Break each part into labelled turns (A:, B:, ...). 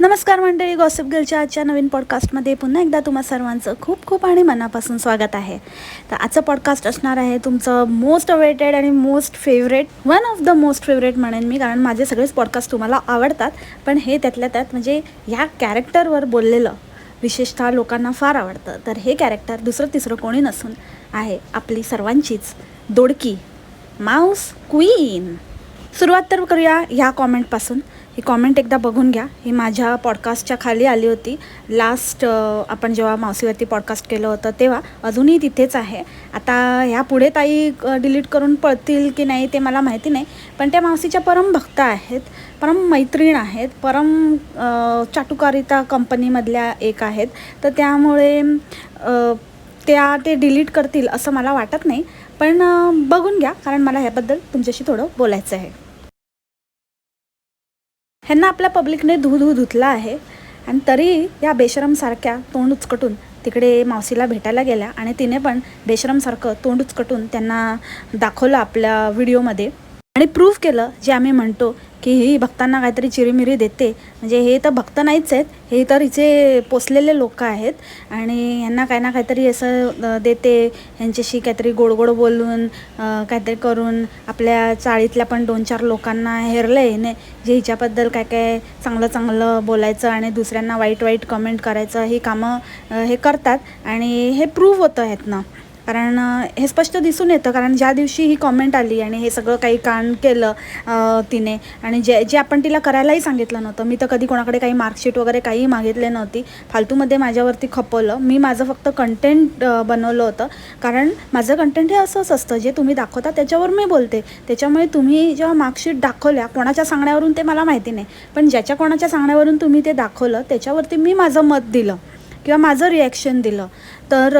A: नमस्कार मंडळी गॉसिप गर्लच्या आजच्या नवीन पॉडकास्टमध्ये पुन्हा एकदा तुम्हा सर्वांचं खूप खूप आणि मनापासून स्वागत आहे. तर आजचं पॉडकास्ट असणार आहे तुमचं मोस्ट अवेटेड आणि most favourite one of the most favourite म्हणेन मी कारण माझे सगळेच पॉडकास्ट तुम्हाला आवडतात. पण हे त्यातल्या त्यात म्हणजे ह्या कॅरेक्टरवर बोललेलं विशेषतः लोकांना फार आवडतं. तर हे कॅरेक्टर दुसरं तिसरं कोणी नसून आहे आपली सर्वांचीच दोडकी माऊस क्वीन सुरुवात तर करूया ह्या कॉमेंटपासून ही कॉमेंट एकदा बघून घ्या. ही माझ्या पॉडकास्टच्या खाली आली होती. लास्ट आपण जेव्हा मावशीवरती पॉडकास्ट केलं होतं तेव्हा अजूनही तिथेच आहे. आता ह्या पुढे ताई डिलीट करून पळतील की नाही ते मला माहिती नाही. पण त्या मावशीच्या परम भक्त आहेत परम मैत्रीण आहेत परम चाटुकारिता कंपनीमधल्या एक आहेत. तर त्यामुळे त्या ते डिलीट करतील असं मला वाटत नाही. पण बघून घ्या कारण मला ह्याबद्दल तुमच्याशी थोडं बोलायचं आहे. ह्यांना आपल्या पब्लिकने धू धू धुतला आहे. आणि तरी या बेशरमसारख्या तोंड उचकटून तिकडे मावशीला भेटायला गेल्या आणि तिने पण बेशरमसारखं तोंड उचकटून त्यांना दाखवलं आपल्या व्हिडिओमध्ये. आणि प्रूव्ह केलं जे आम्ही म्हणतो की ही भक्तांना काहीतरी चिरीमिरी देते. म्हणजे हे तर भक्त नाहीच आहेत हे तर हिचे पोचलेले लोक आहेत आणि यांना काही ना काहीतरी असं देते. यांच्याशी काहीतरी गोड गोड बोलून काहीतरी करून आपल्या चाळीतल्या पण दोन चार लोकांना हेरलं हिने जे हिच्याबद्दल काय काय चांगलं चांगलं बोलायचं आणि दुसऱ्यांना वाईट वाईट कमेंट करायचं ही कामं हे करतात आणि हे प्रूव्ह होतं ह्यातनं कारण हे स्पष्ट दिसून येतं. कारण ज्या दिवशी ही कॉमेंट आली आणि हे सगळं काही कांड केलं तिने आणि जे जे आपण तिला करायलाही सांगितलं नव्हतं. मी तर कधी कोणाकडे काही मार्कशीट वगैरे काहीही मागितले नव्हती. फालतूमध्ये माझ्यावरती खपवलं. मी माझं फक्त कंटेंट बनवलं होतं. कारण माझं कंटेंट हे असंच असतं. जे तुम्ही दाखवता त्याच्यावर मी बोलते. त्याच्यामुळे तुम्ही जेव्हा मार्कशीट दाखवल्या कोणाच्या सांगण्यावरून ते मला माहिती नाही. पण ज्याच्या कोणाच्या सांगण्यावरून तुम्ही ते दाखवलं त्याच्यावरती मी माझं मत दिलं किंवा माझं रिॲक्शन दिलं. तर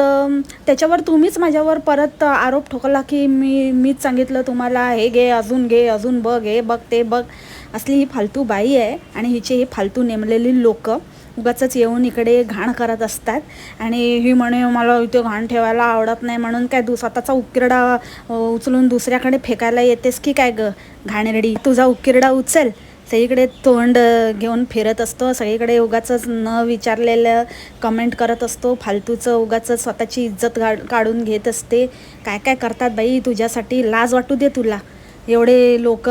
A: त्याच्यावर तुम्हीच माझ्यावर परत आरोप ठोकला की मी मीच सांगितलं तुम्हाला हे घे अजून घे अजून बघ हे बघ ते बघ. असली ही फालतू बाई आहे आणि हिचे ही फालतू नेमलेली लोकं उगाचच येऊन इकडे घाण करत असतात. आणि ही म्हणे मला इथे घाण ठेवायला आवडत नाही. म्हणून काय दु स्वतःचा उकिरडा उचलून दुसऱ्याकडे फेकायला येतेस की काय ग? घाणेरडी तुझा उकिरडा उचल. सगळीकडे तोंड घेऊन फिरत असतो. सगळीकडे उगाचंच न विचारलेलं कमेंट करत असतो. फालतूचं उगाचं स्वतःची इज्जत गा काढून घेत असते. काय काय करतात बाई? तुझ्यासाठी लाज वाटू दे तुला. एवढे लोक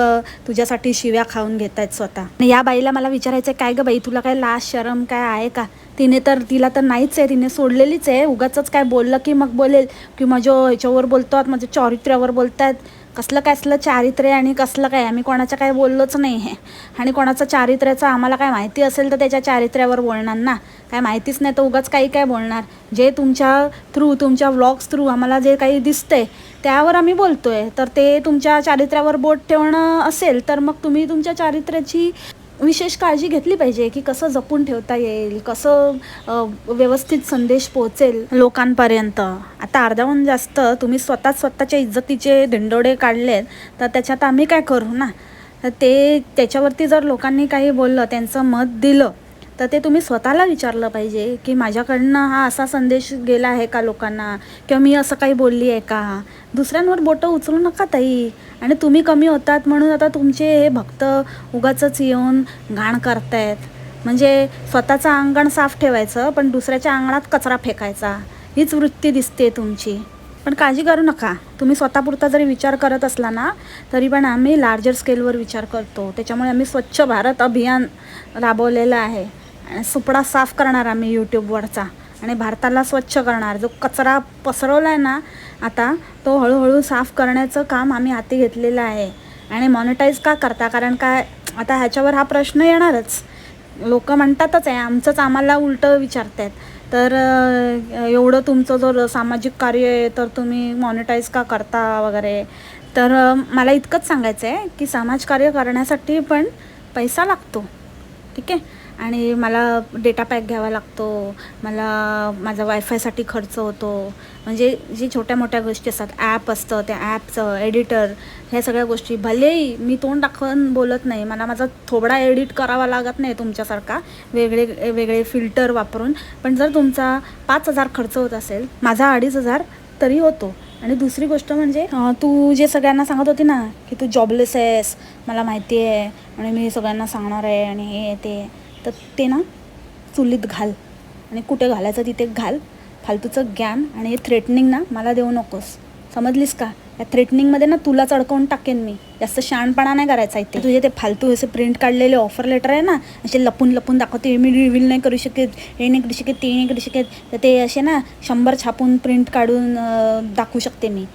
A: तुझ्यासाठी शिव्या खाऊन घेत आहेत स्वतः या बाईला मला विचारायचं काय गं बाई? तुला काय लाज शरम काय आहे का? तिने तर तिला तर नाहीच आहे. तिने सोडलेलीच आहे. उगाचंच काय बोललं की मग बोलेल? की माझ्या ह्याच्यावर बोलतात माझ्या चारित्र्यावर बोलतात कसलं काय असलं चारित्र्य आणि कसलं काय? आम्ही कोणाचं काय बोललोच नाही आहे आणि कोणाचं चारित्र्याचं आम्हाला काय माहिती असेल तर त्याच्या चारित्र्यावर बोलणार ना. काय माहितीच नाही तर उगाच काही काय बोलणार. जे तुमच्या थ्रू तुमच्या व्लॉग्स थ्रू आम्हाला जे काही दिसतंय त्यावर आम्ही बोलतोय. तर ते तुमच्या चारित्र्यावर बोट ठेवणं असेल तर मग तुम्ही तुमच्या चारित्र्याची विशेष काळजी घेतली पाहिजे की कसं जपून ठेवता येईल कसं व्यवस्थित संदेश पोहोचेल लोकांपर्यंत. आता अर्ध्याहून जास्त तुम्ही स्वतःच स्वतःच्या इज्जतीचे दिंडोडे काढलेत तर त्याच्यात आम्ही काय करू ना? तर ते त्याच्यावरती जर लोकांनी काही बोललं त्यांचं मत दिलं तर ते तुम्ही स्वतःला विचारलं पाहिजे की माझ्याकडनं हा असा संदेश गेला आहे का लोकांना? किंवा मी असं काही बोलली आहे का? दुसऱ्यांवर बोटं उचलू नका ताई. आणि तुम्ही कमी होतात म्हणून आता तुमचे हे भक्त उगाचच येऊन घाण करतायत. म्हणजे स्वतःचं अंगण साफ ठेवायचं पण दुसऱ्याच्या अंगणात कचरा फेकायचा. हीच वृत्ती दिसते तुमची. पण काळजी करू नका. तुम्ही स्वतःपुरता जरी विचार करत असला ना तरी पण आम्ही लार्जर स्केलवर विचार करतो. त्याच्यामुळे आम्ही स्वच्छ भारत अभियान राबवलेलं आहे. आणि सुपडा साफ करणार आम्ही यूट्यूबवरचा आणि भारताला स्वच्छ करणार. जो कचरा पसरवला आहे ना आता तो हळूहळू साफ करण्याचं काम आम्ही हाती घेतलेलं आहे. आणि मॉनिटाईज का करता? कारण काय आता ह्याच्यावर हा प्रश्न येणारच. लोक म्हणतातच आहे आमचंच आम्हाला उलटं विचारतायत. तर एवढं तुमचं जर सामाजिक कार्य आहे तर तुम्ही मॉनिटाईज का करता वगैरे? तर मला इतकंच सांगायचं आहे की समाजकार्य करण्यासाठी पण पैसा लागतो. ठीक आहे? आणि मला डेटा पॅक घ्यावा लागतो. मला माझा वायफायसाठी खर्च होतो. म्हणजे जी छोट्या मोठ्या गोष्टी असतात ॲप असतं त्या ॲपचं एडिटर ह्या सगळ्या गोष्टी. भलेही मी तोंड दाखवून बोलत नाही मला माझा थोडा एडिट करावा लागत नाही तुमच्यासारखा. वेगळे वेगळे फिल्टर वापरून. पण जर तुमचा पाच हजार खर्च होत असेल माझा अडीच हजार तरी होतो. आणि दुसरी गोष्ट म्हणजे तू जे सगळ्यांना सांगत होती ना की तू जॉबलेस आहेस मला माहिती आहे आणि मी सगळ्यांना सांगणार आहे आणि हे ते. तर ते ना चुलीत घाल आणि कुठे घालायचं तिथे घाल. फालतूचं ज्ञान आणि हे थ्रेटनिंग ना मला देऊ नकोस. समजलीस का? या थ्रेटनिंगमध्ये ना तुलाच अडकवून टाकेन मी. जास्त शहाणपणा नाही करायचा इथे. तुझे ते फालतू असे प्रिंट काढलेले ऑफर लेटर आहे ना असे लपून लपून दाखवते. मी रिव्हील नाही करू शकत. हे नाही करू शकत ते नाही करू शकत. तर ते असे ना शंभर छापून प्रिंट काढून दाखवू शकते मी.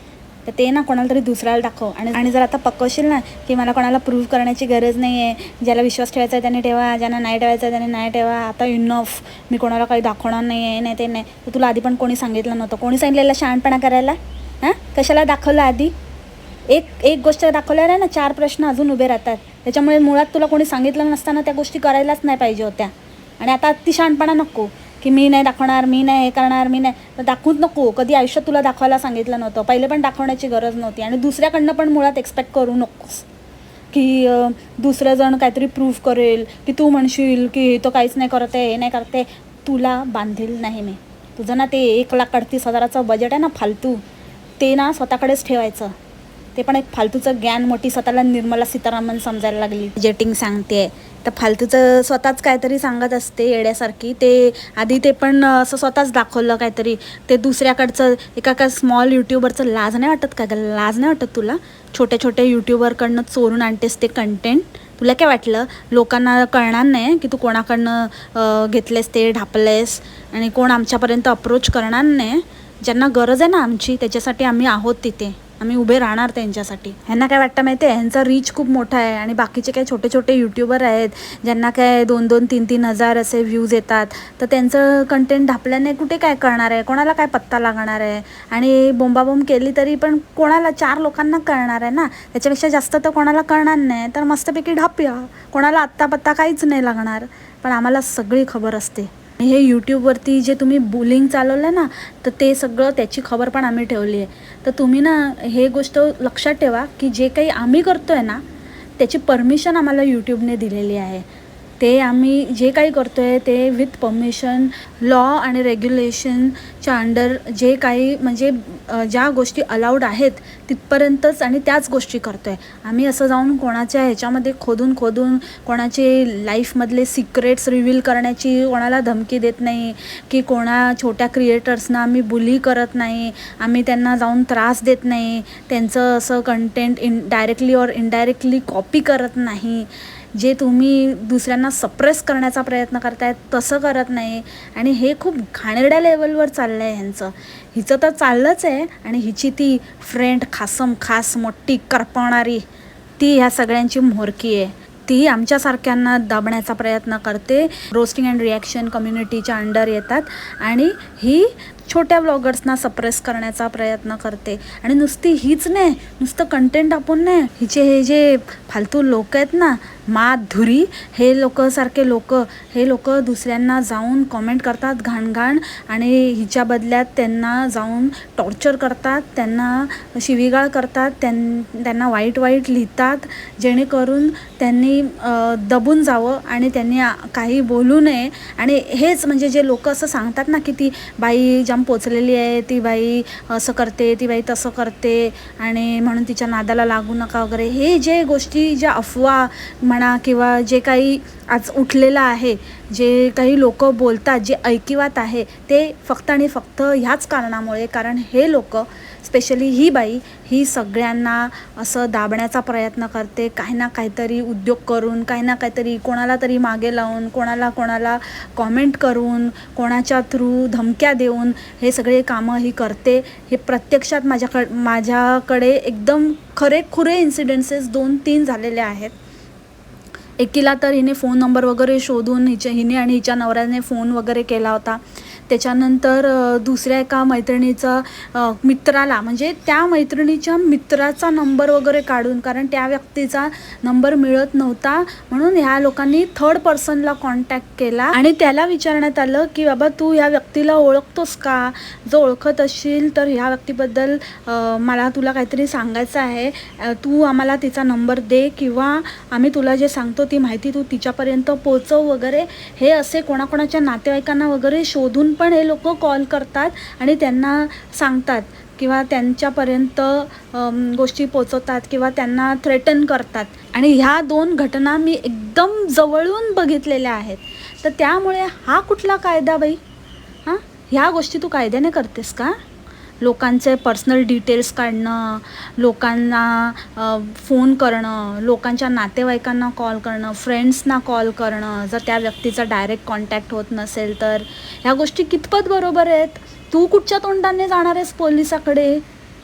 A: तर ते ना कोणाला तरी दुसऱ्याला दाखव. आणि आणि जर आता पकवशील ना की मला कोणाला प्रूव्ह करण्याची गरज नाही आहे ज्याला विश्वास ठेवायचा आहे त्याने ठेवा ज्यांना नाही ठेवायचा आहे त्याने नाही ठेवा आता इनफ मी कोणाला काही दाखवणार नाही आहे नाही ते नाही. तर तुला आधी पण कोणी सांगितलं नव्हतं. कोणी सांगितलेलं शहाणपणा करायला? हां? कशाला दाखवलं आधी? एक एक गोष्ट दाखवल्या ना चार प्रश्न अजून उभे राहतात. त्याच्यामुळे मुळात तुला कोणी सांगितलं नसताना त्या गोष्टी करायलाच नाही पाहिजे होत्या. आणि आता ती शहाणपणा नको. की मी नाही दाखवणार मी नाही हे करणार मी नाही. तर दाखवूच नको. कधी आयुष्यात तुला दाखवायला सांगितलं नव्हतं. पहिले पण दाखवण्याची गरज नव्हती. आणि दुसऱ्याकडनं पण मुळात एक्सपेक्ट करू नकोस. की दुसरं जण काहीतरी प्रूफ करेल की तू म्हणशील की तो काहीच नाही करते हे नाही करते तुला बांधेल नाही मी. तुझं ना ते एक लाख अडतीस हजाराचं बजेट आहे ना फालतू. ते ना स्वतःकडेच ठेवायचं. ते पण एक फालतूचं ज्ञान मोठी स्वतःला निर्मला सीतारामन समजायला लागली. जेटिंग सांगते तर फालतूचं स्वतःच काहीतरी सांगत असते येड्यासारखी. ते आधी ते पण असं स्वतःच दाखवलं काहीतरी. ते दुसऱ्याकडचं एका का स्मॉल यूट्यूबरचं लाज नाही वाटत का लाज नाही वाटत तुला? छोट्या छोट्या यूट्यूबरकडनं चोरून आणतेस ते कंटेंट तुला काय वाटलं? लोकांना कळणार नाही की तू कोणाकडनं घेतलेस ते ढापलेस? आणि कोण आमच्यापर्यंत अप्रोच करणार नाही? ज्यांना गरज आहे ना आमची त्याच्यासाठी आम्ही आहोत तिथे. आम्ही उभे राहणार त्यांच्यासाठी. ह्यांना काय वाटतं माहिती आहे ह्यांचा रीच खूप मोठा आहे आणि बाकीचे काही छोटे छोटे यूट्यूबर आहेत ज्यांना काय दोन दोन तीन तीन हजार असे व्ह्यूज येतात. तर त्यांचं कंटेंट ढापल्याने कुठे काय करणार आहे? कोणाला काय पत्ता लागणार आहे? आणि बोंबाबोंब केली तरी पण कोणाला चार लोकांना कळणार आहे ना? त्याच्यापेक्षा जास्त तर कोणाला कळणार नाही. तर मस्तपैकी ढापूया. कोणाला आत्ता पत्ता काहीच नाही लागणार. पण आम्हाला सगळी खबर असते. हे यूट्यूबवरती जे तुम्ही बुलिंग चालवलं ना तर ते सगळं त्याची खबर पण आम्ही ठेवली आहे. तर तुम्ही ना हे गोष्ट लक्षात ठेवा की जे काही आम्ही करतो आहे ना त्याची परमिशन आम्हाला यूट्यूबने दिलेली आहे. ते आम्ही जे काही करतो आहे ते विथ परमिशन लॉ आणि रेग्युलेशनच्या अंडर जे काही म्हणजे ज्या गोष्टी अलाउड आहेत तिथपर्यंतच आणि त्याच गोष्टी करतो आहे आम्ही असं जाऊन कोणाच्या ह्याच्यामध्ये खोदून खोदून कोणाचे लाईफमधले सिक्रेट्स रिव्हील करण्याची कोणाला धमकी देत नाही की कोणा छोट्या क्रिएटर्सना आम्ही बुली करत नाही आम्ही त्यांना जाऊन त्रास देत नाही त्यांचं असं कंटेंट इन डायरेक्टली और इनडायरेक्टली कॉपी करत नाही. जे तुम्ही दुसऱ्यांना सप्रेस करण्याचा प्रयत्न करताय तसं करत नाही. आणि हे खूप घाणेरड्या लेवलवर चाललं आहे ह्यांचं. हिचं तर चाललंच आहे आणि हिची ती फ्रेंड खासम खास मोठी करपवणारी ती ह्या सगळ्यांची म्होरकी आहे. ती आमच्यासारख्यांना दाबण्याचा प्रयत्न करते. रोस्टिंग अँड रिॲक्शन कम्युनिटीच्या अंडर येतात आणि ही छोट्या ब्लॉगर्सना सप्रेस करण्याचा प्रयत्न करते. आणि नुसती हीच नाही नुसतं कंटेंट आपण नाही हिचे हे जे फालतू लोक आहेत ना माधुरी हे लोकसारखे लोक हे लोक दुसऱ्यांना जाऊन कॉमेंट करतात घाणघाण आणि हिच्या बदल्यात त्यांना जाऊन टॉर्चर करतात त्यांना शिवीगाळ करतात त्यां त्यांना वाईट वाईट लिहितात जेणेकरून त्यांनी दबून जावं आणि त्यांनी काही बोलू नये. आणि हेच म्हणजे जे लोक असं सांगतात ना की ती बाई जाम पोचलेली आहे ती बाई असं करते ती बाई तसं करते आणि म्हणून तिच्या नादाला लागू नका वगैरे. हे जे गोष्टी ज्या अफवा म्हणा किंवा जे काही आज उठलेलं आहे जे काही लोक बोलतात जे ऐकिवात आहे ते फक्त आणि फक्त ह्याच कारणामुळे कारण हे लोक स्पेशली ही बाई ही सगळ्यांना असं दाबण्याचा प्रयत्न करते काही ना काहीतरी उद्योग करून काही ना काहीतरी कोणाला तरी मागे लावून कोणाला कोणाला कॉमेंट करून कोणाच्या थ्रू धमक्या देऊन हे सगळे कामं ही करते. हे प्रत्यक्षात माझ्याकड माझ्याकडे एकदम खरे खुरे इन्सिडेन्सेस दोन तीन झालेले आहेत. एकीला तर हिने फोन नंबर वगैरे शोधून हिच्या हिने आणि हिच्या नवऱ्याने फोन वगैरे केला होता. त्याच्यानंतर दुसऱ्या एका मैत्रिणीचा मित्राला म्हणजे त्या मैत्रिणीच्या मित्राचा नंबर वगैरे काढून कारण त्या व्यक्तीचा नंबर मिळत नव्हता म्हणून ह्या लोकांनी थर्ड पर्सनला कॉन्टॅक्ट केला. आणि त्याला विचारण्यात आलं की बाबा तू ह्या व्यक्तीला ओळखतोस का? जो ओळखत असशील तर ह्या व्यक्तीबद्दल मला तुला काहीतरी सांगायचं आहे. तू आम्हाला तिचा नंबर दे किंवा आम्ही तुला जे सांगतो ती माहिती तू तिच्यापर्यंत पोचव वगैरे. हे असे कोणाकोणाच्या नातेवाईकांना वगैरे शोधून पण हे लोक कॉल करतात आणि त्यांना सांगतात किंवा त्यांच्यापर्यंत गोष्टी पोचवतात किंवा त्यांना थ्रेटन करतात. आणि ह्या दोन घटना मी एकदम जवळून बघितलेल्या आहेत. तर त्यामुळे हा कुठला कायदा बाई? हां? ह्या गोष्टी तू कायद्याने करतेस का? लोकांचे पर्सनल डिटेल्स काढणं लोकांना फोन करणं लोकांच्या नातेवाईकांना कॉल करणं फ्रेंड्सना कॉल करणं जर त्या व्यक्तीचा डायरेक्ट कॉन्टॅक्ट होत नसेल तर. ह्या गोष्टी कितपत बरोबर आहेत? तू कुठच्या तोंडाने जाणार आहेस पोलिसाकडे?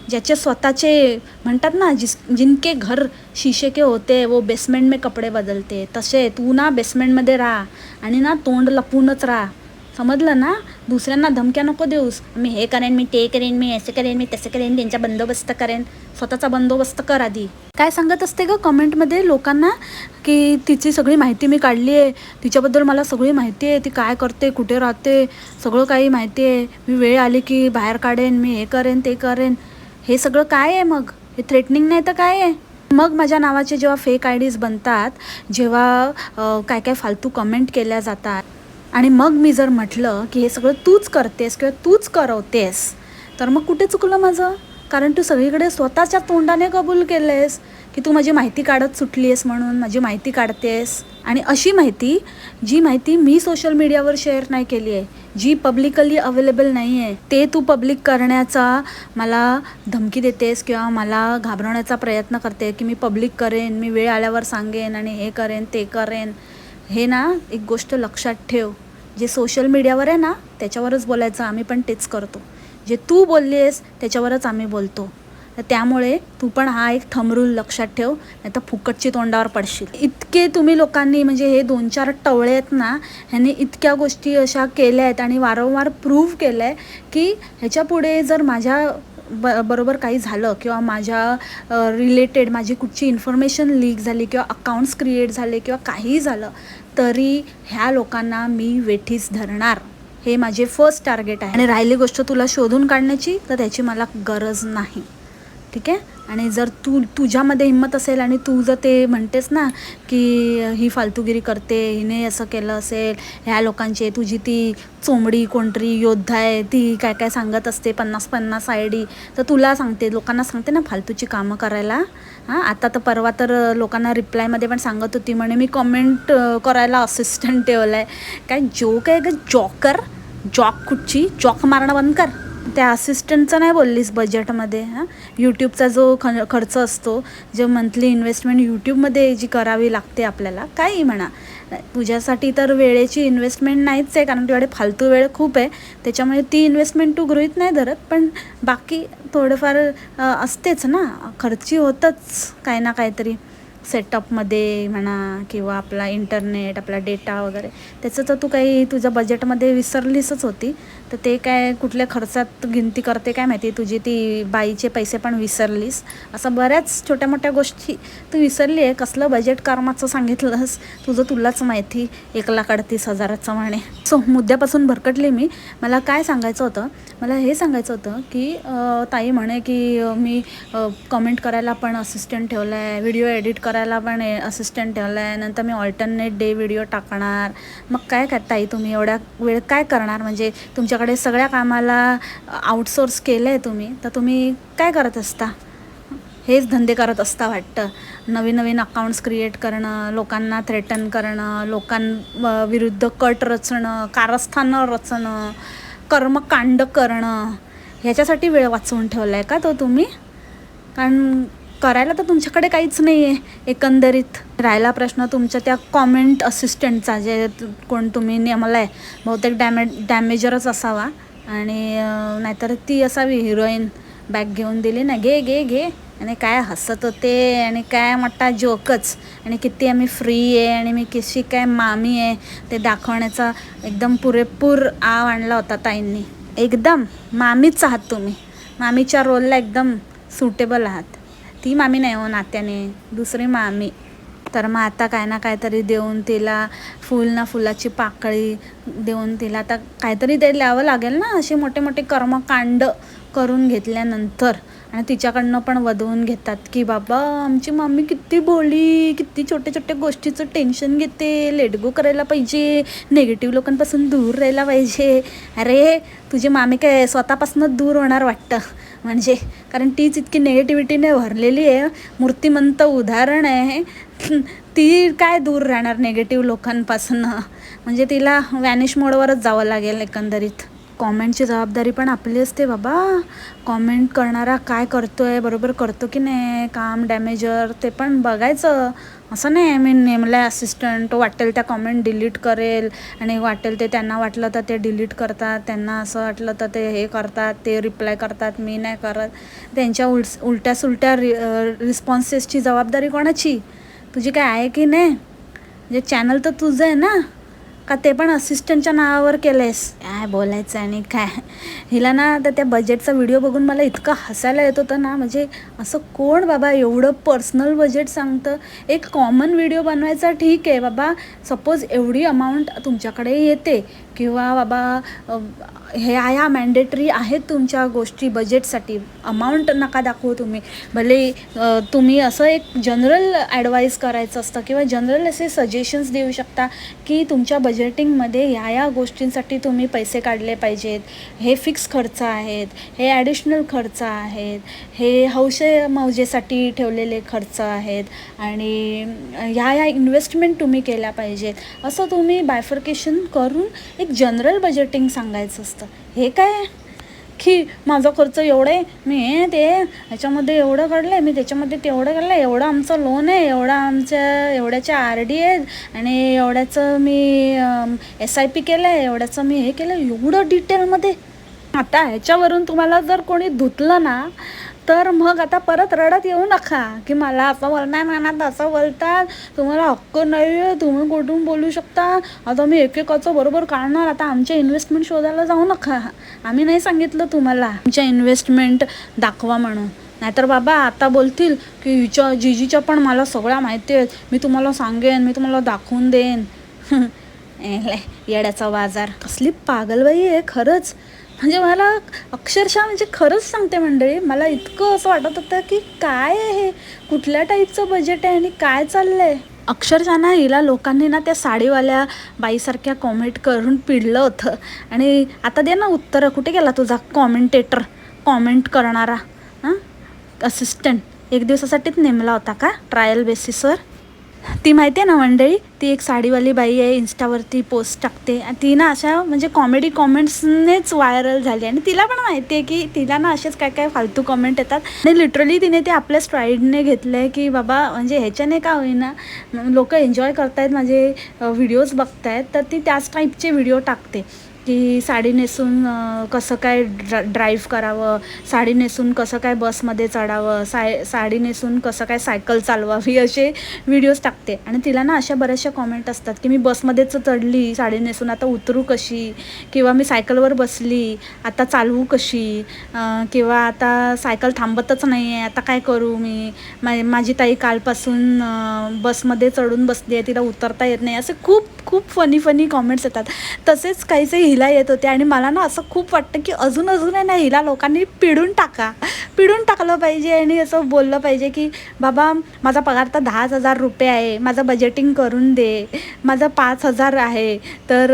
A: ज्याचे स्वतःचे म्हणतात ना जिस जिनके घर शीशे के होते वो बेसमेंट में कपडे बदलते. तसे तू ना बेसमेंटमध्ये राहा आणि ना तोंड लपूनच राहा. समजलं ना? दुसऱ्यांना धमक्या नको देऊस. मी हे करेन मी ते करेन मी असे करेन मी तसे करेन त्यांचा बंदोबस्त करेन. स्वतःचा बंदोबस्त कर आधी. काय सांगत असते ग कमेंटमध्ये लोकांना? की तिची सगळी माहिती मी काढली आहे. तिच्याबद्दल मला सगळी माहिती आहे. ती काय करते कुठे राहते सगळं काही माहिती आहे. मी वेळ आली की बाहेर काढेन मी हे करेन ते करेन. हे सगळं काय आहे मग? हे थ्रेटनिंग नाही तर काय आहे? मग माझ्या नावाचे जेव्हा फेक आय डीज बनतात जेव्हा काय काय फालतू कमेंट केल्या जातात आणि मग मी जर म्हटलं की हे सगळं तूच करतेस किंवा तूच करवतेस तर मग कुठे चुकलं माझं? कारण तू सगळीकडे स्वतःच्या तोंडाने कबूल केलेस की तू माझी माहिती काढत सुटली आहेस म्हणून माझी माहिती काढतेस. आणि अशी माहिती जी माहिती मी सोशल मीडियावर शेअर नाही केली आहे जी पब्लिकली अवेलेबल नाही आहे ते तू पब्लिक करण्याचा मला धमकी देतेस किंवा मला घाबरवण्याचा प्रयत्न करते की मी पब्लिक करेन मी वेळ आल्यावर सांगेन आणि हे करेन ते करेन. हे ना एक गोष्ट लक्षात ठेव. जे सोशल मीडियावर आहे ना त्याच्यावरच बोलायचं. आम्ही पण तेच करतो. जे तू बोलली आहेस त्याच्यावरच आम्ही बोलतो. तर त्यामुळे तू पण हा एक थमरूल लक्षात ठेव नाही तर फुकटची तोंडावर पडशील. इतके तुम्ही लोकांनी म्हणजे हे दोन चार टवळे आहेत ना ह्यांनी इतक्या गोष्टी अशा केल्या आहेत आणि वारंवार प्रूव्ह केलं आहे की ह्याच्यापुढे जर माझ्या ब बरोबर काही झालं किंवा माझ्या रिलेटेड माझी कुठची इन्फॉर्मेशन लीक झाली किंवा अकाउंट्स क्रिएट झाले किंवा काहीही झालं तरी ह्या लोकांना मी वेठीस धरणार. हे माझे फर्स्ट टार्गेट आहे. आणि राहिली गोष्ट तुला शोधून काढण्याची तर त्याची मला गरज नाही. ठीक आहे? आणि जर तू तुझ्यामध्ये हिंमत असेल आणि तू जर ते म्हणतेस ना की ही फालतूगिरी करते हिने असं केलं असेल ह्या लोकांची तुझी ती चोंबडी कोणतरी योद्धा आहे ती काय काय सांगत असते पन्नास पन्नास आय डी तर तुला सांगते लोकांना सांगते ना फालतूची कामं करायला. हां आता तर परवा तर लोकांना रिप्लायमध्ये पण सांगत होती म्हणे मी कमेंट करायला असिस्टंट ठेवला आहे काय जोक आहे ग जॉकर जॉक कुठची? जॉक मारणं बंद कर. त्या असिस्टंटचं नाही बोललीस बजेटमध्ये हां? यूट्यूबचा जो ख खर्च असतो जे मंथली इन्व्हेस्टमेंट यूट्यूबमध्ये जी करावी लागते आपल्याला काही म्हणा. तुझ्यासाठी तर वेळेची इन्व्हेस्टमेंट नाहीच आहे कारण तुझ्याकडे फालतू वेळ खूप आहे. त्याच्यामुळे ती इन्व्हेस्टमेंट तू गृहित नाही धरत पण बाकी थोडंफार असतेच ना. खर्ची होतच काही ना काहीतरी. सेटअपमध्ये म्हणा किंवा आपला इंटरनेट आपला डेटा वगैरे. त्याचं तर तू काही तुझ्या बजेटमध्ये विसरलीसच होती. तर ते काय कुठल्या खर्चात गिनती करते काय माहिती? तुझी ती बाईचे पैसे पण विसरलीस. असं बऱ्याच छोट्या मोठ्या गोष्टी तू विसरली आहे. कसलं बजेट कर्माचं सांगितलंस? तुझं तुलाच माहिती. एक लाख अडतीस हजाराचं म्हणे. सो मुद्द्यापासून भरकटले मी. मला काय सांगायचं होतं? मला हे सांगायचं होतं की ताई म्हणे की मी कमेंट करायला पण असिस्टंट ठेवला आहे व्हिडिओ एडिट करायला पण असिस्टंट ठेवला आहे नंतर मी ऑल्टरनेट डे व्हिडिओ टाकणार. मग काय करताई तुम्ही? एवढ्या वेळ काय करणार? म्हणजे तुमच्या तुमच्याकडे सगळ्या कामाला आउटसोर्स केलं आहे तुम्ही तर तुम्ही काय करत असता? हेच धंदे करत असता वाटतं. नवीन नवीन अकाउंट्स क्रिएट करणं लोकांना थ्रेटन करणं लोकांविरुद्ध कट रचणं कारस्थानं रचणं कर्मकांड करणं ह्याच्यासाठी वेळ वाचवून ठेवला आहे का तो तुम्ही? कारण करायला तर तुमच्याकडे काहीच नाही आहे एकंदरीत राहिला प्रश्न तुमच्या त्या कॉमेंट असिस्टंटचा जे कोण तुम्ही नेमला आहे बहुतेक डॅमे डॅमेजरच असावा. आणि नाहीतर ती असावी हिरोईन बॅग घेऊन दिली ना घे घे घे. आणि काय हसत होते आणि काय मोठा जोकच. आणि किती आम्ही फ्री आहे आणि मी कशी काय मामी आहे. ते दाखवण्याचा एकदम पुरेपूर आव आणला होता ताईंनी. एकदम मामीच आहात तुम्ही. मामीच्या रोलला एकदम सुटेबल आहात. ती मामी नाही हो नात्याने दुसरी मामी. तर मग आता काय ना काहीतरी देऊन तिला फुल ना फुलाची पाकळी देऊन तिला आता काहीतरी ते द्यावं लागेल ना असे मोठे मोठे कर्मकांड करून घेतल्यानंतर. आणि तिच्याकडनं पण वधवून घेतात की बाबा आमची मम्मी किती बोली किती छोट्या छोट्या गोष्टीचं टेन्शन घेते लेटगो करायला पाहिजे नेगेटिव्ह लोकांपासून दूर राहायला पाहिजे. अरे तुझी मामी काय स्वतःपासूनच दूर होणार वाटतं? म्हणजे कारण तीच इतकी नेगेटिव्हिटीने भरलेली आहे. मूर्तिमंत उदाहरण आहे. ती काय दूर राहणार नेगेटिव्ह लोकांपासून? म्हणजे तिला वॅनिश मोडवरच जावं लागेल एकंदरीत. कॉमेंटची जबाबदारी पण आपली असते बाबा. कॉमेंट करणारा काय करतो आहे बरोबर करतो की नाही काम डॅमेजर ते पण बघायचं. असं नाही मी नेमला असिस्टंट तो वाटेल त्या कॉमेंट डिलीट करेल आणि वाटेल ते त्यांना वाटलं तर ते डिलीट करतात त्यांना असं वाटलं तर ते हे करतात ते रिप्लाय करतात मी नाही करत. त्यांच्या उल उलट्या सुलट्या रि रिस्पॉन्सेसची जबाबदारी कोणाची? तुझी काय आहे की नाही? म्हणजे चॅनल तर तुझं आहे ना? का ते पण असिस्टंटच्या नावावर केलं आहेस काय बोलायचं आणि काय? हिला ना तर त्या बजेटचा व्हिडिओ बघून मला इतकं हसायला येत होतं ना म्हणजे असं कोण बाबा एवढं पर्सनल बजेट सांगतं? एक कॉमन व्हिडिओ बनवायचा ठीक आहे बाबा. सपोज एवढी अमाऊंट तुमच्याकडे येते. किंवा बाबा ह्या ह्या मॅन्डेटरी आहेत तुमच्या गोष्टी बजेटसाठी अमाऊंट नका दाखवू तुम्ही. भले तुम्ही असं एक जनरल ॲडवाईस करायचं असतं किंवा जनरल असे सजेशन्स देऊ शकता की तुमच्या बजेटिंगमध्ये ह्या ह्या गोष्टींसाठी तुम्ही पैसे काढले पाहिजेत. हे फिक्स खर्च आहेत हे ॲडिशनल खर्च आहेत हे हौशे मौजेसाठी ठेवलेले खर्च आहेत आणि ह्या ह्या इन्व्हेस्टमेंट तुम्ही केल्या पाहिजेत. असं तुम्ही बायफर्केशन करून एक जनरल बजेटिंग सांगायचं असतं. हे काय? की माझा खर्च एवढं आहे मी हे ते ह्याच्यामध्ये एवढं काढलं आहे मी त्याच्यामध्ये तेवढं काढलं आहे एवढं आमचं लोन आहे एवढं आमच्या एवढ्याच्या आर डी आहेत आणि एवढ्याचं मी एस आय पी केलं आहे एवढ्याचं मी हे केलं एवढं डिटेलमध्ये आता ह्याच्यावरून तुम्हाला जर कोणी धुतलं ना तर मग आता परत रडत येऊ नका की मला असं बोलणार नाना असं बोलतात. तुम्हाला हक्क नाही आहे तुम्ही कुठून बोलू शकता? आता मी एकेकाचं बरोबर काढणार आता आमच्या इन्व्हेस्टमेंट शोधायला जाऊ नका. आम्ही नाही सांगितलं तुम्हाला आमच्या इन्व्हेस्टमेंट दाखवा म्हणून. नाहीतर बाबा आता बोलतील की हिच्या जिजीच्या पण मला सगळ्या माहिती आहेत. मी तुम्हाला सांगेन मी तुम्हाला दाखवून देईन. येड्याचा बाजार. कसली पागलबाई आहे खरंच. म्हणजे मला अक्षरशः म्हणजे खरंच सांगते मंडळी मला इतकं असं वाटत होतं की काय आहे हे? कुठल्या टाईपचं बजेट आहे आणि काय चाललं आहे अक्षरशः ना हिला लोकांनी ना त्या साडीवाल्या बाईसारख्या कॉमेंट करून पिडलं होतं. आणि आता दे ना उत्तरं कुठे गेला तुझा कॉमेंटेटर कॉमेंट करणारा हां? असिस्टंट एक दिवसासाठीच नेमला होता का? ट्रायल बेसिसवर ती माहिती आहे ना मंडळी? ती एक साडीवाली बाई आहे इन्स्टावरती पोस्ट टाकते. ती ना अशा म्हणजे कॉमेडी कॉमेंट्सनेच व्हायरल झाली. आणि तिला पण माहिती आहे की तिला ना असेच काय काय फालतू कॉमेंट येतात. आणि लिटरली तिने ते आपल्या स्ट्राईडने घेतलं आहे की बाबा म्हणजे ह्याच्याने का होईना? लोक एन्जॉय करतायत माझे व्हिडिओज बघतायत. तर ती त्याच टाईपचे व्हिडिओ टाकते. की साडी नेसून कसं काय ड्रा ड्राईव्ह करावं साडी नेसून कसं काय बसमध्ये चढावं साय साडी नेसून कसं काय सायकल चालवावी असे व्हिडिओज टाकते. आणि तिला ना अशा बऱ्याचशा कॉमेंट असतात की मी बसमध्येच चढली साडी नेसून आता उतरू कशी? किंवा मी सायकलवर बसली आता चालवू कशी? किंवा आता सायकल थांबतच नाही आहे आता काय करू मी? मा माझी ताई कालपासून बसमध्ये चढून बसली आहे तिला उतरता येत नाही असे खूप खूप फनी फनी कॉमेंट्स येतात. तसेच काहीसे हिला येत होते आणि मला ना असं खूप वाटतं की अजून अजून आहे ना हिला लोकांनी पिडून टाका. पिडून टाकलं पाहिजे आणि असं बोललं पाहिजे की बाबा माझा पगार तर दहाच हजार रुपये आहे. माझं बजेटिंग करून दे. माझं पाच हजार आहे. तर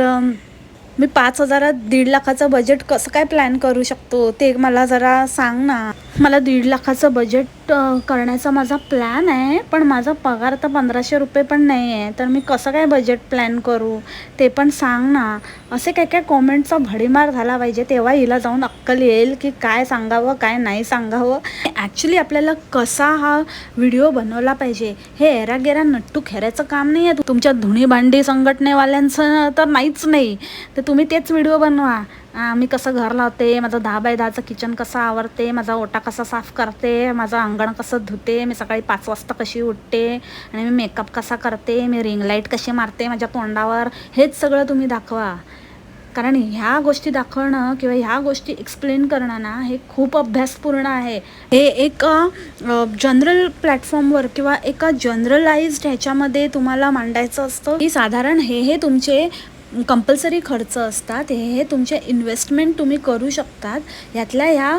A: मी पाच हजारात दीड लाखाचं बजेट कसं काय प्लॅन करू शकतो? ते मला जरा सांग ना. मला दीड लाखाचं बजेट करण्याचा माझा प्लॅन आहे पण माझा पगार तर पंधराशे रुपये पण नाही आहे. तर मी कसं काय बजेट प्लॅन करू? ते पण सांग ना. असे काय काय कॉमेंटचा भडीमार झाला पाहिजे तेव्हा हिला जाऊन अक्कल येईल की काय सांगावं काय नाही सांगावं. ॲक्च्युली आपल्याला कसा हा व्हिडिओ बनवला पाहिजे हे एरागेरा नट्टू खेरायचं काम नाही आहे. तुमच्या धुणी भांडी संघटनेवाल्यांचं तर नाहीच नाही. तर तुम्ही तेच व्हिडिओ बनवा. मी कसं घर लावते माझं दहा बाय दहाचं किचन कसं आवरते माझा ओटा कसा साफ करते माझं अंगण कसं धुते मी सकाळी पाच वाजता कशी उठते आणि मी मेकअप कसा करते मी रिंग लाइट कशी मारते माझ्या तोंडावर हेच सगळं तुम्ही दाखवा. कारण ह्या गोष्टी दाखवणं किंवा ह्या गोष्टी एक्सप्लेन करणं ना हे खूप अभ्यासपूर्ण आहे. हे एक जनरल प्लॅटफॉर्मवर किंवा एका जनरलाइज्ड ह्याच्यामध्ये तुम्हाला मांडायचं असतं. की साधारण हे हे तुमचे कंपल्सरी खर्च असतात. हे हे तुमचे इन्व्हेस्टमेंट तुम्ही करू शकतात. यातल्या ह्या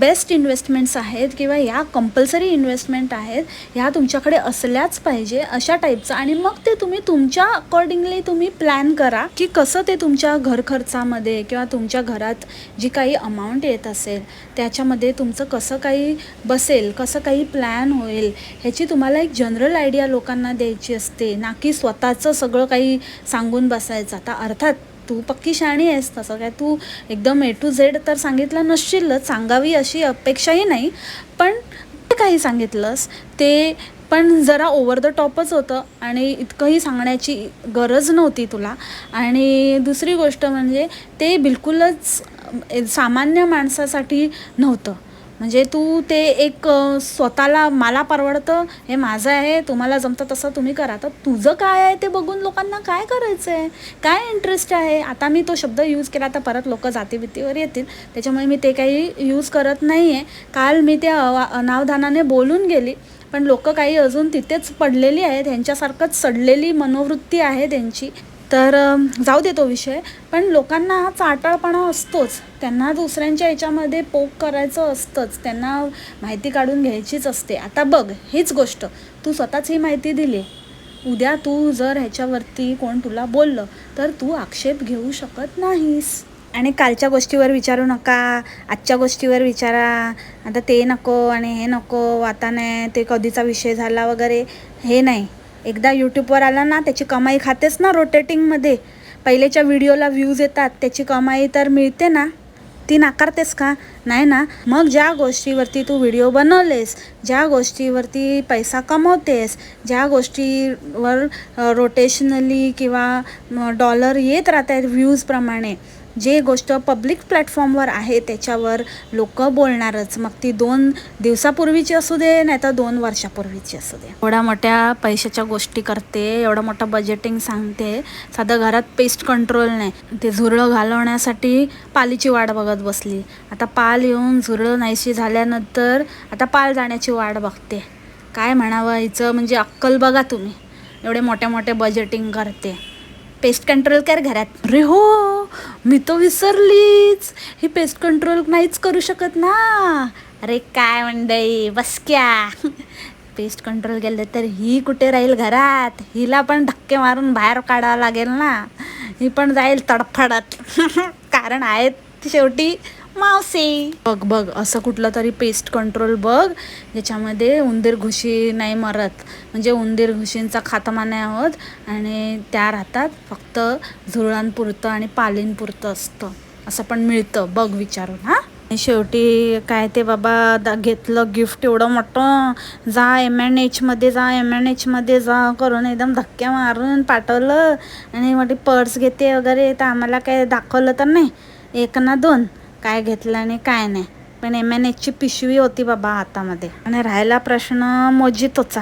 A: बेस्ट इन्व्हेस्टमेंट्स आहेत किंवा ह्या कंपल्सरी इन्व्हेस्टमेंट आहेत ह्या तुमच्याकडे असल्याच पाहिजे अशा टाईपचं आणि मग ते तुम्ही तुमच्या अकॉर्डिंगली तुम्ही प्लॅन करा की कसं ते तुमच्या घर खर्चामध्ये किंवा तुमच्या घरात जी काही अमाऊंट येत असेल त्याच्यामध्ये तुमचं कसं काही बसेल कसं काही प्लॅन होईल ह्याची तुम्हाला एक जनरल आयडिया लोकांना द्यायची असते. ना की स्वतःचं सगळं काही सांगून बसायचं. आता अर्थात तू पक्की शाणी आहेस तसं काय तू एकदम ए टू झेड तर सांगितलं नसशीलच सांगावी अशी अपेक्षाही नाही. पण काही सांगितलंस ते पण जरा ओवर द टॉपच होतं आणि इतकंही सांगण्याची गरज नव्हती तुला. आणि दुसरी गोष्ट म्हणजे ते बिलकुलच सामान्य माणसासाठी नव्हतं. म्हणजे तू ते एक स्वतःला मला परवडतं हे माझं आहे तुम्हाला जमतं तसं तुम्ही करा. तर तुझं काय आहे ते बघून लोकांना काय करायचं आहे काय इंटरेस्ट आहे? आता मी तो शब्द यूज केला तर परत लोक जातीभीतीवर येतील. त्याच्यामुळे मी ते काही यूज करत नाही आहे काल मी त्या अनावधानाने बोलून गेली. पण लोक काही अजून तिथेच पडलेली आहेत. ह्यांच्यासारखंच सडलेली मनोवृत्ती आहे त्यांची. तर जाऊ दे तो विषय. पण लोकांना हा चाटाळपणा असतोच. त्यांना दुसऱ्यांच्या याच्यामध्ये पोक करायचं असतंच. त्यांना माहिती काढून घ्यायचीच असते. आता बघ हीच गोष्ट. तू स्वतःच ही माहिती दिली. उद्या तू जर ह्याच्यावरती कोण तुला बोललं तर तू आक्षेप घेऊ शकत नाहीस. आणि कालच्या गोष्टीवर विचारू नका. आजच्या गोष्टीवर विचारा. आता ते नको आणि हे नको. आता नाही ते कधीचा विषय झाला वगैरे हे नाही. एकदा यूट्यूबवर आला ना त्याची कमाई खातेच ना रोटेटिंगमध्ये पहिलेच्या व्हिडिओला व्ह्यूज येतात त्याची कमाई तर मिळते ना. ती नाकारतेस का? नाही ना. मग ज्या गोष्टीवरती तू व्हिडिओ बनवलेस ज्या गोष्टीवरती पैसा कमवतेस ज्या गोष्टीवर रोटेशनली किंवा डॉलर येत राहत आहेत व्ह्यूजप्रमाणे जे गोष्ट पब्लिक प्लॅटफॉर्मवर आहे त्याच्यावर लोक बोलणारच. मग ती दोन दिवसापूर्वीची असू दे नाही तर दोन वर्षापूर्वीची असू दे. एवढ्या मोठ्या पैशाच्या गोष्टी करते एवढं मोठं बजेटिंग सांगते साधं घरात पेस्ट कंट्रोल नाही. ते झुरळं घालवण्यासाठी पालीची वाट बघत बसली. आता पाल येऊन झुरळं नाहीशी झाल्यानंतर आता पाल जाण्याची वाट बघते. काय म्हणावं हिचं म्हणजे अक्कल बघा तुम्ही. एवढे मोठे मोठे बजेटिंग करते. पेस्ट कंट्रोल कर घरात. अरे हो मी तो विसरलीच. ही पेस्ट कंट्रोल नाहीच करू शकत ना. अरे काय मंडई बसक्या पेस्ट कंट्रोल केलं तर ही कुठे राहील घरात? हिला पण धक्के मारून बाहेर काढावं लागेल ना. ही पण जाईल तडफडत. कारण आहेत शेवटी मावशी. बघ बघ असं कुठलं तरी पेस्ट कंट्रोल बघ ज्याच्यामध्ये उंदीर घुशी नाही मरत. म्हणजे उंदीर घुशींचा खातमा नाही होत आणि त्या राहतात फक्त झुरळांपुरतं आणि पालींपुरतं असतं. असं पण मिळतं. बघ विचारून हां. आणि शेवटी काय ते बाबा घेतलं गिफ्ट एवढं मोठं. जा एम एन एचमध्ये जा एम एन एचमध्ये जा करून एकदम धक्क्या मारून पाठवलं. आणि मोठी पर्स घेते वगैरे तर आम्हाला काय दाखवलं तर नाही. एक ना दोन. काय घेतलं आणि काय नाही. पण एम एन एचची पिशवी होती बाबा हातामध्ये. आणि राहिला प्रश्न मोजितोचा.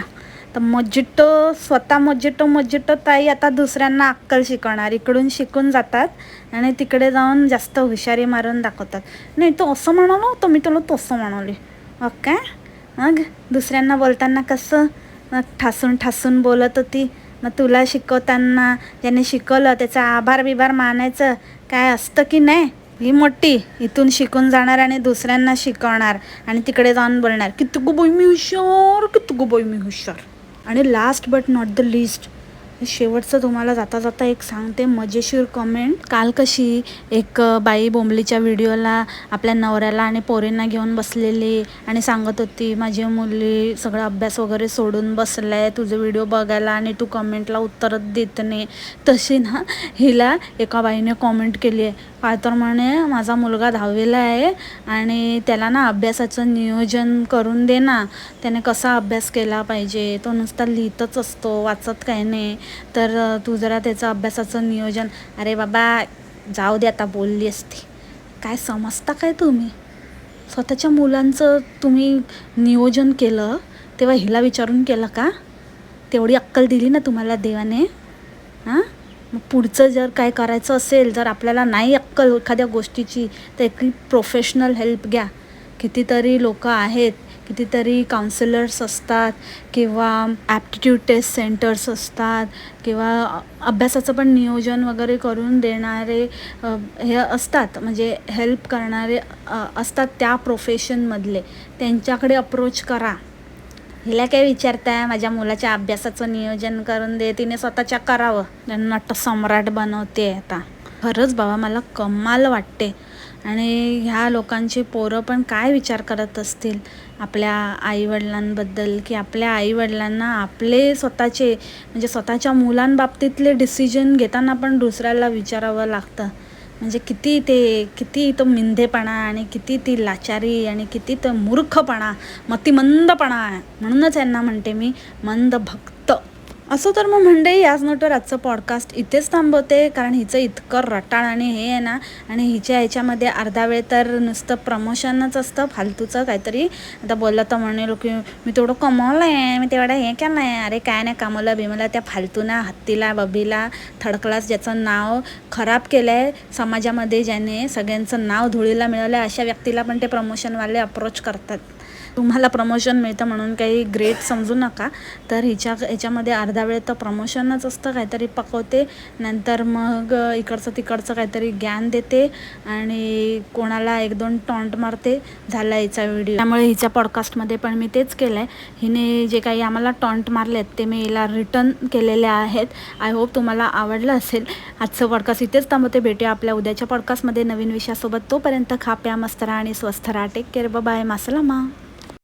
A: तर मोजिटो स्वतः मोजिटो मोजिटो ताई आता दुसऱ्यांना अक्कल शिकवणार. इकडून शिकून जातात आणि तिकडे जाऊन जास्त हुशारी मारून दाखवतात. नाही तो असं म्हणालो होतो मी तुला तसं म्हणाले ओके? मग दुसऱ्यांना बोलताना कसं? मग ठासून ठासून बोलत होती. मग तुला शिकवताना ज्याने शिकवलं त्याचा आभार बिभार मानायचं काय असतं की नाही? ही मोठी इथून शिकून जाणार आणि दुसऱ्यांना शिकवणार आणि तिकडे जाऊन बोलणार किती गो बोई मी हुशार किती गो बोई मी हुशार. आणि last but not the least शेवटचं तुम्हाला जाता जाता एक सांगते. मजेशीर कमेंट काल कशी एक बाई बोंबलीच्या व्हिडिओला आपल्या नवऱ्याला आणि पोरींना घेऊन बसलेली आणि सांगत होती माझी मुली सगळा अभ्यास वगैरे सोडून बसलाय तुझे व्हिडिओ बघायला आणि तू कमेंटला उत्तरच देत नाही. तशी ना हिला एका बाईने कॉमेंट केली आहे. काय तर म्हणे माझा मुलगा दहावीला आहे आणि त्याला ना अभ्यासाचं नियोजन करून दे ना. त्याने कसा अभ्यास केला पाहिजे? तो नुसता लिहितच असतो वाचत काय नाही. तर तू जरा त्याचं अभ्यासाचं नियोजन अरे बाबा जाऊ दे आता बोलली असते. काय समजता काय तुम्ही? स्वतःच्या मुलांचं तुम्ही नियोजन केलं तेव्हा हिला विचारून केलं का? तेवढी अक्कल दिली ना तुम्हाला देवाने? हां मग पुढचं जर काय करायचं असेल जर आपल्याला नाही अक्कल एखाद्या गोष्टीची तर एक प्रोफेशनल हेल्प घ्या. कितीतरी लोक आहेत कितीतरी काउन्सिलर्स असतात किंवा ॲप्टिट्यूड टेस्ट सेंटर्स असतात किंवा अभ्यासाचं पण नियोजन वगैरे करून देणारे हे असतात. म्हणजे हेल्प करणारे असतात त्या प्रोफेशनमधले त्यांच्याकडे अप्रोच करा. हिला काय विचारताय? माझ्या मुलाच्या अभ्यासाचं नियोजन करून दे. तिने स्वतःच्या करावं. त्यांना नट सम्राट बनवते आता. खरंच बाबा मला कमाल वाटते. आणि ह्या लोकांची पोरं पण काय विचार करत असतील? आपल्या आईवडिलांबद्दल की आपल्या आईवडिलांना आपले स्वतःचे म्हणजे स्वतःच्या मुलांबाबतीतले डिसिजन घेताना पण दुसऱ्याला विचारावं लागतं. म्हणजे किती ते किती तो मिंधेपणा आणि किती ती लाचारी आणि किती तो मूर्खपणा मतिमंदपणा आहे म्हणूनच यांना म्हणते मी मंद भक्त असं तर मग म्हणते याच नोटवर आजचं पॉडकास्ट इथेच थांबवते कारण हिचं इतकं रटाळ आणि हे आहे ना आणि हिच्या ह्याच्यामध्ये अर्धा वेळ तर नुसतं प्रमोशनच असतं फालतूचं काहीतरी. आता बोललं तर म्हणेल की मी तेवढं कमवलं आहे मी तेवढं हे केलं आहे अरे काय नाही कमवलं बिमवलं त्या फालतूना हत्तीला बबीला थर्ड क्लास ज्याचं नाव खराब केलं आहे समाजामध्ये ज्याने सगळ्यांचं नाव धुळीला मिळवलं आहे अशा व्यक्तीला पण ते प्रमोशनवाले अप्रोच करतात. तुम्हाला प्रमोशन मिळतं म्हणून काही ग्रेट समजू नका. तर हिच्या ह्याच्यामध्ये अर्धा वेळ तर प्रमोशनच असतं काहीतरी पकवते. नंतर मग इकडचं तिकडचं काहीतरी ज्ञान देते आणि कोणाला एक दोन टॉन्ट मारते. झाला हिचा व्हिडिओ त्यामुळे हिच्या पॉडकास्टमध्ये पण मी तेच केलं आहे हिने जे काही आम्हाला टॉन्ट मारले आहेत ते मी हिला रिटर्न केलेले आहेत. आय होप तुम्हाला आवडलं असेल. आजचं पॉडकास्ट इथेच थांबवते. भेटूया आपल्या उद्याच्या पॉडकास्टमध्ये नवीन विषयासोबत. तोपर्यंत खा प्या मस्त राहा आणि स्वस्थ राहा. Take care bye मासलामा.